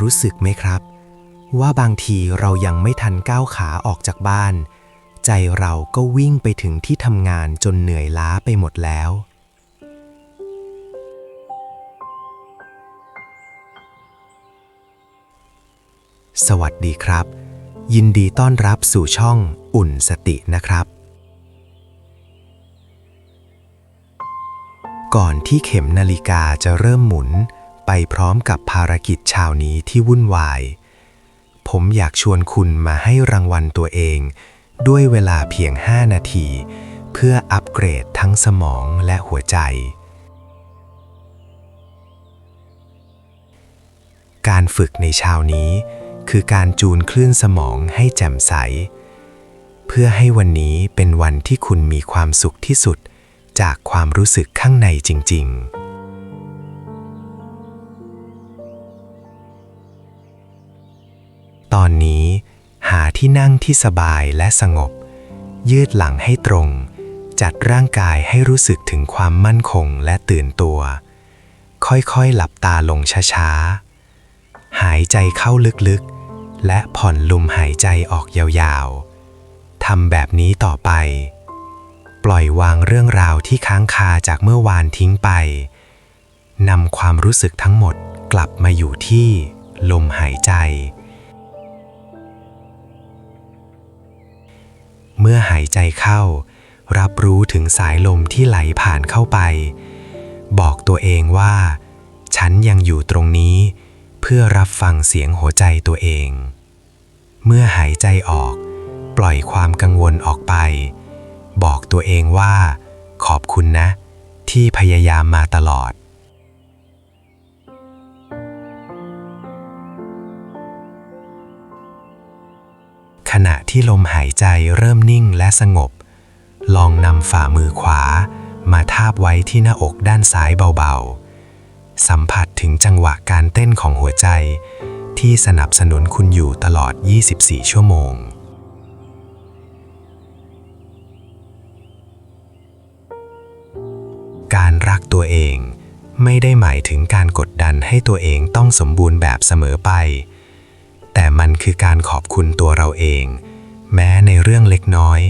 รู้สึกไหมครับ ว่าบางทีเรายังไม่ทันก้าวขาออกจากบ้าน ใจเราก็วิ่งไปถึงที่ทำงานจนเหนื่อยล้าไปหมดแล้ว สวัสดีครับ ยินดีต้อนรับสู่ช่องอุ่นสตินะครับก่อนที่เข็มนาฬิกาจะเริ่มหมุน ไปพร้อมกับภารกิจเชาวนี้ที่วุ่นวาย ผมอยากชวนคุณมาให้รางวัลตัวเอง ด้วยเวลาเพียง 5 นาที เพื่ออัปเกรดทั้งสมองและหัวใจ การฝึกในเชาวนี้ คือการจูนคลื่นสมองให้แจ่มใส เพื่อให้วันนี้เป็นวันที่คุณมีความสุขที่สุด จากความรู้สึกข้างในจริง ๆ ตอนนี้หาที่นั่งที่สบายและสงบ ยืดหลังให้ตรง จัดร่างกายให้รู้สึกถึงความมั่นคงและตื่นตัว ค่อยๆหลับตาลงช้าๆ หายใจเข้าลึกๆ และผ่อนลมหายใจออกยาวๆ ทำแบบนี้ต่อไป ปล่อยวางเรื่องราวที่ค้างคาจากเมื่อวานทิ้งไป นำความรู้สึกทั้งหมดกลับมาอยู่ที่ลมหายใจ เมื่อหายใจเข้า รับรู้ถึงสายลมที่ไหลผ่านเข้าไป บอกตัวเองว่า ฉันยังอยู่ตรงนี้ เพื่อรับฟังเสียงหัวใจตัวเอง เมื่อหายใจออก ปล่อยความกังวลออกไป บอกตัวเองว่า ขอบคุณนะ ที่พยายามมาตลอด ณะที่ลมหายใจเริ่มนิ่งและสงบ ลองนำฝ่ามือขวา มาทาบไว้ที่หน้าอกด้านซ้ายเบาๆ สัมผัสถึงจังหวะการเต้นของหัวใจ ที่สนับสนุนคุณอยู่ตลอด 24 ชั่วโมงการรักตัวเอง ไม่ได้หมายถึงการกดดันให้ตัวเองต้องสมบูรณ์แบบเสมอไป แต่มันคือการขอบคุณตัวเราเอง แม้ในเรื่องเล็กน้อย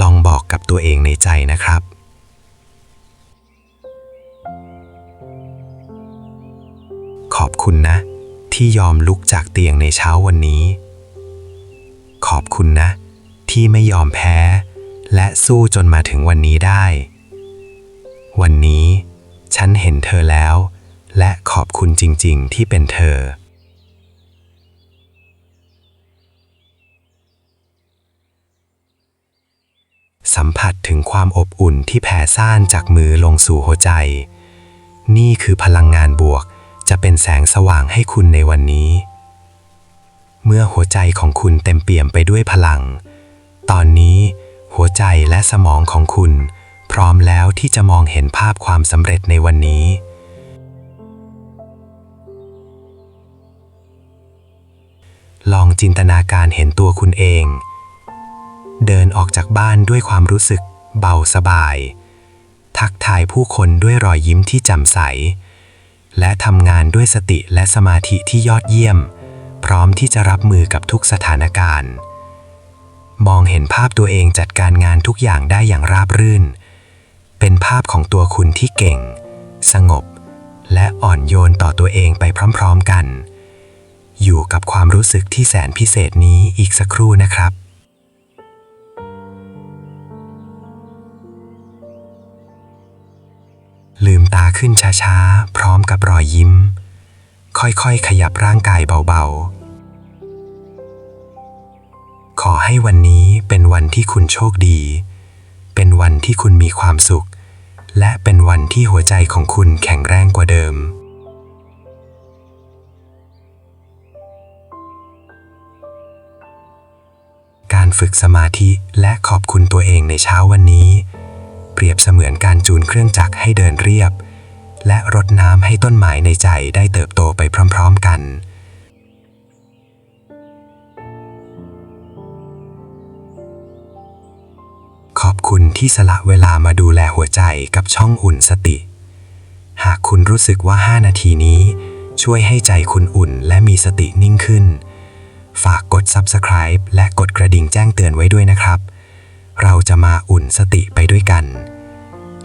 ลองบอกกับตัวเองในใจนะครับ ขอบคุณนะ ที่ยอมลุกจากเตียงในเช้าวันนี้ ขอบคุณนะ ที่ไม่ยอมแพ้ และสู้จนมาถึงวันนี้ได้ วันนี้ ฉันเห็นเธอแล้ว และขอบคุณจริง ๆ ที่เป็นเธอ สัมผัสถึงความอบอุ่นที่แผ่ซ่านจากมือลงสู่หัวใจ นี่คือพลังงานบวกจะเป็นแสงสว่างให้คุณในวันนี้ เมื่อหัวใจของคุณเต็มเปี่ยมไปด้วยพลัง ตอนนี้หัวใจและสมองของคุณ พร้อมแล้วที่จะมองเห็นภาพความสำเร็จในวันนี้ลองจินตนาการเห็นตัวคุณเอง เดินออกจากบ้านด้วยความรู้สึกเบาสบาย ทักทายผู้คนด้วยรอยยิ้มที่แจ่มใส และทำงานด้วยสติและสมาธิที่ยอดเยี่ยม พร้อมที่จะรับมือกับทุกสถานการณ์ มองเห็นภาพตัวเองจัดการงานทุกอย่างได้อย่างราบรื่น เป็นภาพของตัวคุณที่เก่ง สงบ และอ่อนโยนต่อตัวเองไปพร้อม ๆกัน อยู่กับความรู้สึกที่แสนพิเศษนี้อีกสักครู่นะครับ ลืมตาขึ้นช้าๆ พร้อมกับรอยยิ้ม ค่อยๆ ขยับร่างกายเบาๆ ขอให้วันนี้เป็นวันที่คุณโชคดี เป็นวันที่คุณมีความสุข และเป็นวันที่หัวใจของคุณแข็งแรงกว่าเดิม การฝึกสมาธิและขอบคุณตัวเองในเช้าวันนี้ รียบเสมือนการจูนเครื่องจักรให้เดินเรียบ และรดน้ำให้ต้นไม้ในใจได้เติบโตไปพร้อมๆกัน ขอบคุณที่สละเวลามาดูแลหัวใจกับช่องอุ่นสติ หากคุณรู้สึกว่า 5 นาทีนี้ ช่วยให้ใจคุณอุ่นและมีสตินิ่งขึ้น ฝากกด Subscribe และกดกระดิ่งแจ้งเตือนไว้ด้วยนะครับเราจะมาอุ่นสติไปด้วยกัน